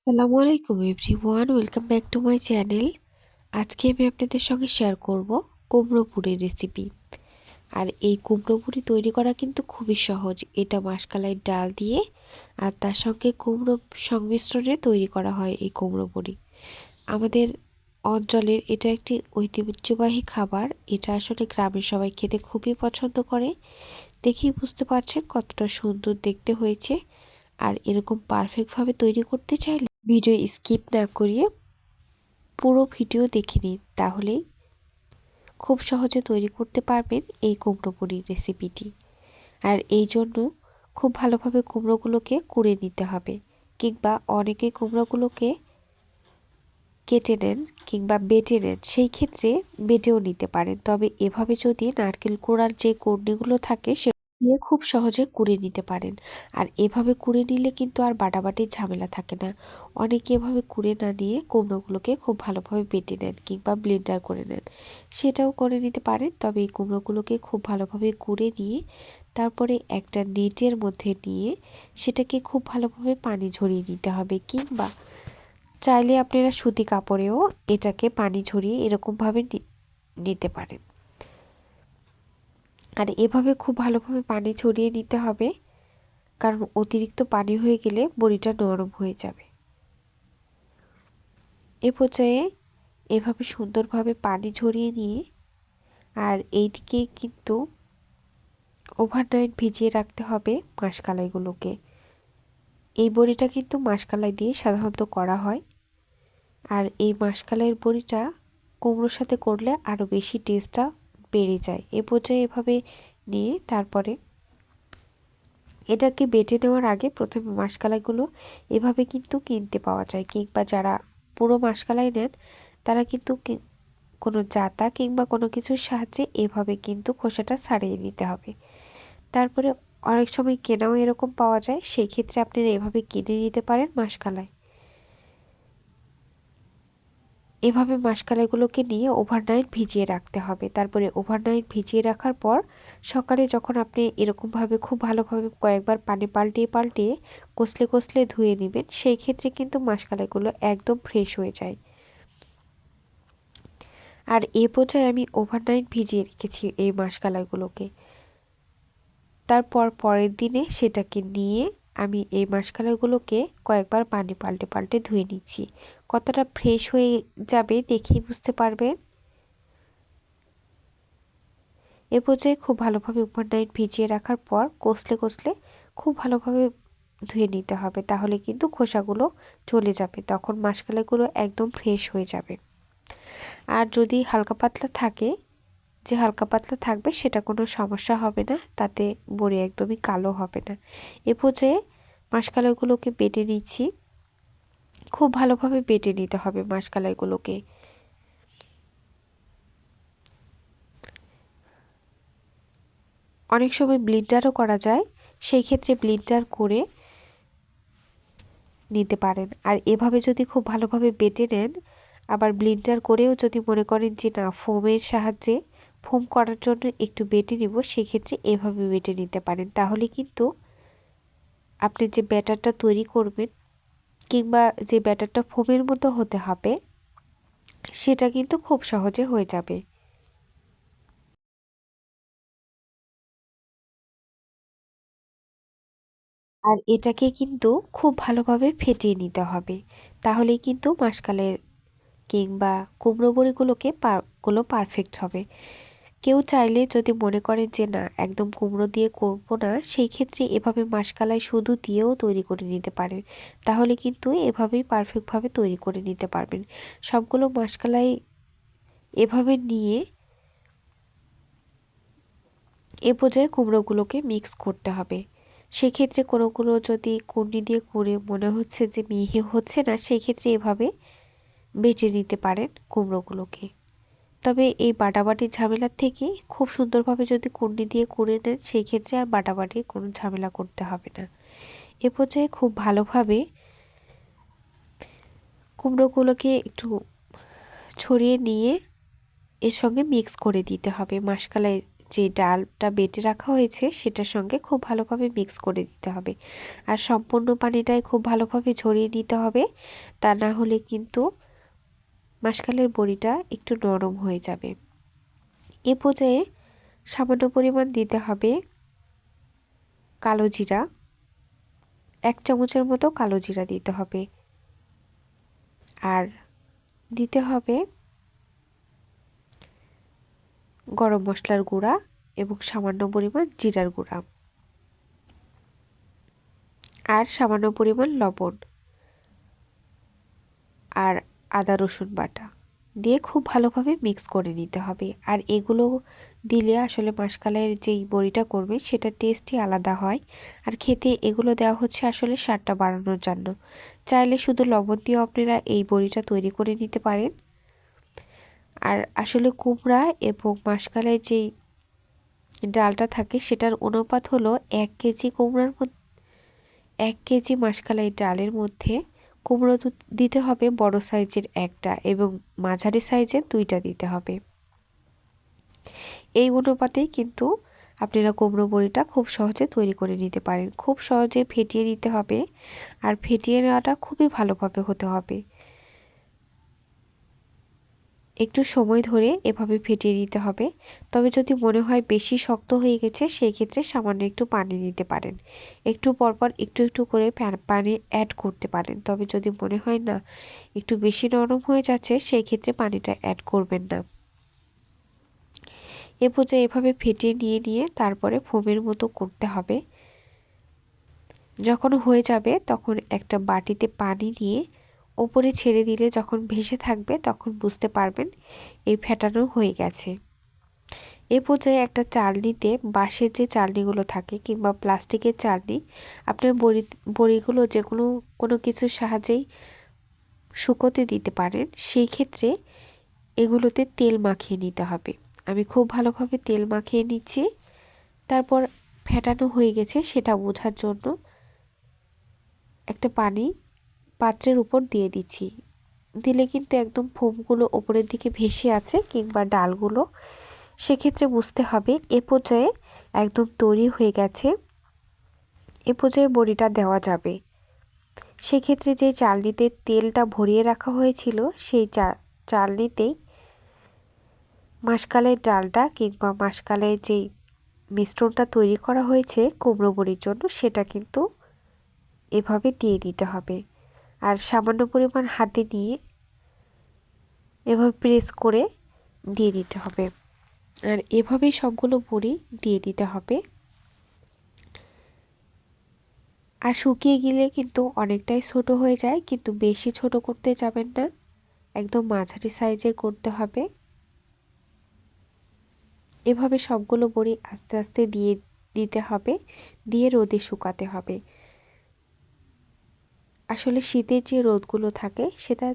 আসসালামু আলাইকুম everyone, welcome back to my channel. আজকে আমি আপনাদের সঙ্গে শেয়ার করব কুমড়ো পুরির রেসিপি। আর এই কুমড়ো পুরি তৈরি করা কিন্তু খুবই সহজ। এটা মাসকালাই ডাল দিয়ে আর তার সঙ্গে কুমড়ো সংমিশ্রণে তৈরি করা হয় এই কুমড়ো পুরি। আমাদের অঞ্চলের এটা একটি ঐতিহ্যবাহী খাবার। এটা আসলে গ্রামের সবাই খেতে খুবই পছন্দ করে। দেখেই বুঝতে পারছেন কতটা সুন্দর দেখতে হয়েছে। আর এরকম পারফেক্টভাবে তৈরি করতে চাইলে ভিডিও স্কিপ না করিয়ে পুরো ভিডিও দেখে নিন তাহলেই খুব সহজে তৈরি করতে পারবেন এই কুমড়ো পুরির রেসিপিটি আর এই জন্য খুব ভালোভাবে কুমড়োগুলোকে কুড়ে নিতে হবে, কিংবা অনেকে কুমড়োগুলোকে কেটে নেন কিংবা বেটে নেন, সেই ক্ষেত্রে বেটেও নিতে পারেন। তবে এভাবে যদি নারকেল কোড়ার যে কর্নিগুলো থাকে সে দিয়ে খুব সহজে কুড়ে নিতে পারেন। আর এভাবে কুড়ে নিলে কিন্তু আর বাটাবাটির ঝামেলা থাকে না। অনেকে এভাবে কুড়ে না নিয়ে কুমড়োগুলোকে খুব ভালোভাবে বেটে নেন কিংবা ব্লেন্ডার করে নেন। সেটাও করে নিতে পারেন, তবে এই কুমড়োগুলোকে খুব ভালোভাবে কুড়ে নিয়ে তারপরে একটা নেটের মধ্যে নিয়ে সেটাকে খুব ভালোভাবে পানি ঝরিয়ে নিতে হবে কিংবা চাইলে আপনারা সুতি কাপড়েও এটাকে পানি ঝরিয়ে এরকমভাবে নিতে পারেন। আর এভাবে খুব ভালোভাবে পানি ছড়িয়ে নিতে হবে, কারণ অতিরিক্ত পানি হয়ে গেলে বড়িটা নরম হয়ে যাবে। এ পর্যায়ে এভাবে সুন্দরভাবে পানি ঝরিয়ে নিয়ে আর এই দিকে কিন্তু ওভারনাইট ভিজিয়ে রাখতে হবে মাসকালাইগুলোকে। এই বড়িটা কিন্তু মাসকালাই দিয়ে সাধারণত করা হয়। আর এই মাসকালাইয়ের বড়িটা কুমড়োর সাথে করলে আরও বেশি টেস্টটা বেড়ে যায়। এ পর্যায়ে এভাবে নিয়ে তারপরে এটাকে বেটে নেওয়ার আগে প্রথমে মাসকালাইগুলো এভাবে কিন্তু কিনতে পাওয়া যায় কিংবা যারা পুরো মাসকালাই নেন, তারা কিন্তু কোনো জাতা কিংবা কোনো কিছুর সাহায্যে এভাবে কিন্তু খোসাটা ছাড়িয়ে নিতে হবে। তারপরে অনেক সময় কেনাও এরকম পাওয়া যায়। সেই ক্ষেত্রে আপনারা এভাবে কিনে নিতে পারেন মাসকালাই। এভাবে মাসকালাইগুলোকে নিয়ে ওভারনাইট ভিজিয়ে রাখতে হবে। তারপরে ওভারনাইট ভিজিয়ে রাখার পর সকালে যখন আপনি এরকমভাবে খুব ভালোভাবে কয়েকবার পানি পাল্টিয়ে পাল্টিয়ে কষলে কষলে ধুয়ে নেবেন, সেই ক্ষেত্রে কিন্তু মাসকালাইগুলো একদম ফ্রেশ হয়ে যায়। আর এ পর্যায়ে আমি ওভারনাইট ভিজিয়ে রেখেছি এই মাসকালাইগুলোকে। তারপর পরের দিনে সেটাকে নিয়ে আমি এই মাসকালাইগুলোকে কয়েকবার পানি পাল্টে পাল্টে ধুয়ে নিচ্ছি। কতটা ফ্রেশ হয়ে যাবে দেখেই বুঝতে পারবেন? এ পর্যায়ে খুব ভালোভাবে উপর নাইট ভিজিয়ে রাখার পর কষলে কষলে খুব ভালোভাবে ধুয়ে নিতে হবে। তাহলে কিন্তু খোসাগুলো চলে যাবে। তখন মাসকালাইগুলো একদম ফ্রেশ হয়ে যাবে। আর যদি হালকা পাতলা থাকে যে হালকা পাতলা থাকবে সেটা কোনো সমস্যা হবে না, তাতে বড়ি একদমই কালো হবে না। এ পর্যায়ে মাসকালাইগুলোকে বেটে নিচ্ছি। খুব ভালোভাবে বেটে নিতে হবে মাসকালাইগুলোকে। অনেক সময় ব্লিন্ডারও করা যায়, সেই ক্ষেত্রে ব্লিন্ডার করে নিতে পারেন। আর এভাবে যদি খুব ভালোভাবে বেটে নেন, আবার ব্লিন্ডার করেও যদি মনে করেন যে না, ফোমের সাহায্যে ফোম করার জন্য একটু বেটে নিব, সেক্ষেত্রে এভাবে বেটে নিতে পারেন। তাহলে কিন্তু আপনি যে ব্যাটারটা তৈরি করবেন কিংবা যে ব্যাটারটা ফোমের মতো হতে হবে, সেটা কিন্তু খুব সহজে হয়ে যাবে। আর এটাকে কিন্তু খুব ভালোভাবে ফেটিয়ে নিতে হবে। তাহলেই কিন্তু মাসকালের কিংবা কুমড়ো বড়িগুলোকে পারগুলো পারফেক্ট হবে। কেউ চাইলে যদি মনে করেন যে, না, একদম কুমড়ো দিয়ে করব না, সেই ক্ষেত্রে এভাবে মাসকালাই শুধু দিয়েও তৈরি করে নিতে পারেন। তাহলে কিন্তু এভাবেই পারফেক্টভাবে তৈরি করে নিতে পারবেন। সবগুলো মাসকালাই এভাবে নিয়ে এ পর্যায়ে কুমড়োগুলোকে মিক্স করতে হবে। সেক্ষেত্রে কোনোগুলো যদি কুর্নি দিয়ে করে মনে হচ্ছে যে, মিহি হচ্ছে না, সেক্ষেত্রে এভাবে বেটে নিতে পারেন কুমড়োগুলোকে। তবে এই বাটাবাটির ঝামেলার থেকে খুব সুন্দরভাবে যদি কুন্ডি দিয়ে করে নেন, সেই ক্ষেত্রে আর বাটাবাটির কোনো ঝামেলা করতে হবে না। এ পর্যায়ে খুব ভালোভাবে কুমড়োগুলোকে একটু ছড়িয়ে নিয়ে এর সঙ্গে মিক্স করে দিতে হবে। মাসকালাই যে ডালটা বেটে রাখা হয়েছে, সেটার সঙ্গে খুব ভালোভাবে মিক্স করে দিতে হবে। আর সম্পূর্ণ পানিটাই খুব ভালোভাবে ঝরিয়ে নিতে হবে। তা না হলে কিন্তু মাসকালের বড়িটা একটু নরম হয়ে যাবে। এ পর্যায়ে সামান্য পরিমাণ দিতে হবে কালো জিরা। এক চামচের মতো কালো জিরা দিতে হবে। আর দিতে হবে গরম মশলার গুঁড়া এবং সামান্য পরিমাণ জিরার গুঁড়া। আর সামান্য পরিমাণ লবণ। আর আদা রসুন বাটা দিয়ে খুব ভালোভাবে মিক্স করে নিতে হবে। আর এগুলো দিলে আসলে মাসকালের যেই বড়িটা করবে সেটা টেস্টই আলাদা হয়। আর খেতে এগুলো দেওয়া হচ্ছে আসলে স্বাদটা বাড়ানোর জন্য। চাইলে শুধু লবণ দিয়েও আপনারা এই বড়িটা তৈরি করে নিতে পারেন। আর আসলে কুমড়া এবং মাসকালের যেই ডালটা থাকে সেটার অনুপাত হলো এক কেজি কুমড়ার মধ্যে, এক কেজি মাসকালাই ডালের মধ্যে কুমড়ো দিতে হবে, বড় সাইজের একটা এবং মাঝারি সাইজের দুইটা দিতে হবে। এই অনুপাতেই কিন্তু আপনারা কুমড়ো বড়িটা খুব সহজে তৈরি করে নিতে পারেন। খুব সহজে ফেটিয়ে নিতে হবে আর ফেটিয়ে নেওয়াটা খুবই ভালোভাবে হতে হবে। একটু সময় ধরে এভাবে ফেটিয়ে নিতে হবে। তবে যদি মনে হয় বেশি শক্ত হয়ে গেছে সেই ক্ষেত্রে সামান্য একটু পানি দিতে পারেন। একটু পরপর একটু একটু করে পানি অ্যাড করতে পারেন। তবে যদি মনে হয় না, একটু বেশি নরম হয়ে যাচ্ছে সেই ক্ষেত্রে পানিটা অ্যাড করবেন না। এ পর্যায়ে এভাবে ফেটিয়ে নিয়ে নিয়ে তারপরে ফোমের মতো করতে হবে। যখন হয়ে যাবে, তখন একটা বাটিতে পানি নিয়ে ওপরে ছেড়ে দিলে যখন ভেসে থাকবে তখন বুঝতে পারবেন এই ফেটানো হয়ে গেছে। এ পর্যায়ে একটা চালনিতে বাঁশের যে চালনিগুলো থাকে কিংবা প্লাস্টিকের চালনি, আপনি বড়ি, বড়িগুলো যে কোনো কোনো কিছুর সাহায্যেই শুকোতে দিতে পারেন, সেই ক্ষেত্রে এগুলোতে তেল মাখিয়ে নিতে হবে। আমি খুব ভালোভাবে তেল মাখিয়ে নিচ্ছি, তারপর ফেটানো হয়ে গেছে সেটা বোঝার জন্য একটা পানি পাত্রের উপর দিয়ে দিচ্ছি। দিলে কিন্তু একদম ফোমগুলো ওপরের দিকে ভেসে আছে কিংবা ডালগুলো। সেক্ষেত্রে বুঝতে হবে এ পর্যায়ে একদম তৈরি হয়ে গেছে। এ পর্যায়ে বড়িটা দেওয়া যাবে। সেক্ষেত্রে যে চালনিতে তেলটা ভরিয়ে রাখা হয়েছিল, সেই চা, চালনিতেই মাসকালের ডালটা কিংবা মাসকালের যেই মিশ্রণটা তৈরি করা হয়েছে কুমড়ো বড়ির জন্য, সেটা কিন্তু এভাবে দিয়ে দিতে হবে। আর সামান্য পরিমাণ হাতে নিয়ে এভাবে প্রেস করে দিয়ে দিতে হবে। আর এভাবেই সবগুলো বড়ি দিয়ে দিতে হবে। আর শুকিয়ে গেলে কিন্তু অনেকটাই ছোট হয়ে যায়, কিন্তু বেশি ছোট করতে যাবেন না। একদম মাঝারি সাইজের করতে হবে। এভাবে সবগুলো বড়ি আস্তে আস্তে দিয়ে দিতে হবে, দিয়ে রোদে শুকাতে হবে। আসলে শীতের যে রোদগুলো থাকে, সেটা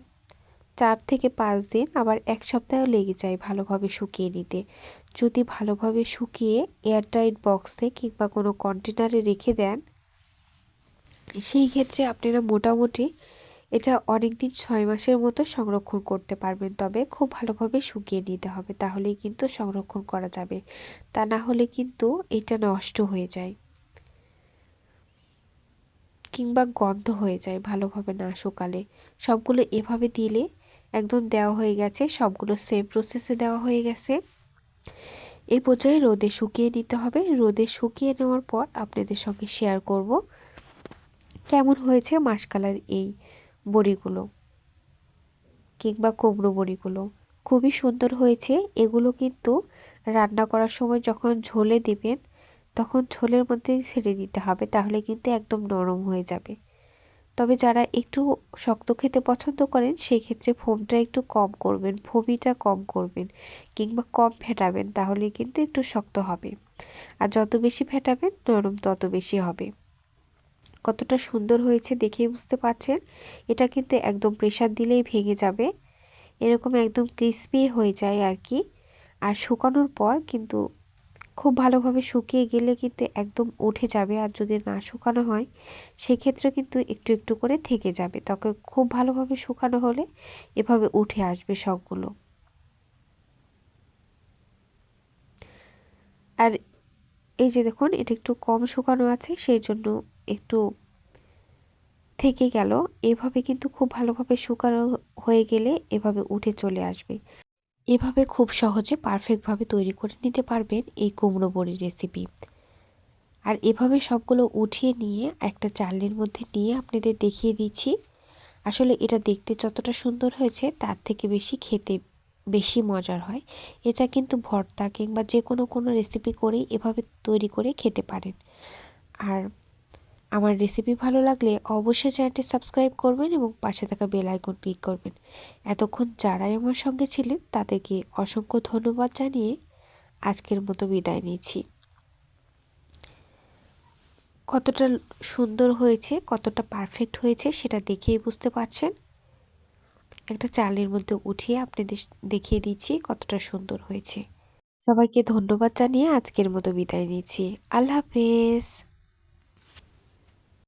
চার থেকে পাঁচ দিন, আবার এক সপ্তাহ লেগে যায় ভালোভাবে শুকিয়ে নিতে। যদি ভালোভাবে শুকিয়ে এয়ারটাইট বক্সে কিংবা কোনো কন্টেনারে রেখে দেন, সেই ক্ষেত্রে আপনারা মোটামুটি এটা অনেক দিন ছয় মাসের মতো সংরক্ষণ করতে পারবেন। তবে খুব ভালোভাবে শুকিয়ে নিতে হবে, তাহলেই কিন্তু সংরক্ষণ করা যাবে। তা না হলে কিন্তু এটা নষ্ট হয়ে যায়। কিংবা গন্ধ হয়ে যায় ভালোভাবে না শুকালে। সবগুলো এভাবে দিলে একদম দেওয়া হয়ে গেছে, সবগুলো সেম প্রসেসে দেওয়া হয়ে গেছে। এই পর্যায়ে রোদে শুকিয়ে নিতে হবে। রোদে শুকিয়ে নেওয়ার পর আপনাদের সঙ্গে শেয়ার করব কেমন হয়েছে মাসকালার এই বড়িগুলো কিংবা কুমড়ো বড়িগুলো। খুবই সুন্দর হয়েছে। এগুলো কিন্তু রান্না করার সময় যখন ঝোলে দিবেন তখন ঝোলের মধ্যে ছেড়ে দিতে হবে, তাহলে কিন্তু একদম নরম হয়ে যাবে। তবে যারা একটু শক্ত খেতে পছন্দ করেন সেই ক্ষেত্রে ফোমটা একটু কম করবেন, ফোমিটা কম করবেন কিংবা কম ফেটাবেন, তাহলে কিন্তু একটু শক্ত হবে। আর যত বেশি ফেটাবেন, নরম তত বেশি হবে। কতটা সুন্দর হয়েছে দেখেই বুঝতে পারছেন? এটা কিন্তু একদম প্রেশার দিলেই ভেঙে যাবে। এরকম একদম ক্রিসপি হয়ে যায় আর কি। আর শুকানোর পর কিন্তু খুব ভালোভাবে শুকিয়ে গেলে কিন্তু একদম উঠে যাবে আর যদি না শুকানো হয়, সেক্ষেত্রে কিন্তু একটু একটু করে থেকে যাবে। তবে খুব ভালোভাবে শুকানো হলে এভাবে উঠে আসবে সবগুলো। আর এই যে দেখুন, এটা একটু কম শুকানো আছে, সেই জন্য একটু থেকে গেল। এভাবে কিন্তু খুব ভালোভাবে শুকানো হয়ে গেলে এভাবে উঠে চলে আসবে। এভাবে খুব সহজে পারফেক্টভাবে তৈরি করে নিতে পারবেন এই কুমড়ো বড়ির রেসিপি আর এভাবে সবগুলো উঠিয়ে নিয়ে একটা চালের মধ্যে নিয়ে আপনাদের দেখিয়ে দিচ্ছি। আসলে এটা দেখতে যতটা সুন্দর হয়েছে তার থেকে বেশি খেতে বেশি মজার হয়। এটা কিন্তু ভর্তা কিংবা যে কোনো কোনো রেসিপি করেই এভাবে তৈরি করে খেতে পারেন। আর আমার রেসিপি ভালো লাগলে অবশ্যই চ্যানেলটি সাবস্ক্রাইব করবেন এবং পাশে থাকা বেল আইকন ক্লিক করবেন। এতক্ষণ যারাই আমার সঙ্গে ছিলেন, তাদেরকে অসংখ্য ধন্যবাদ জানিয়ে আজকের মতো বিদায় নিচ্ছি। কতটা সুন্দর হয়েছে, কতটা পারফেক্ট হয়েছে সেটা দেখেই বুঝতে পারছেন। একটা চালের মধ্যে উঠিয়ে আপনাদের দেখিয়ে দিচ্ছি কতটা সুন্দর হয়েছে। সবাইকে ধন্যবাদ জানিয়ে আজকের মতো বিদায় নিচ্ছি। আল্লাহ হাফেজ।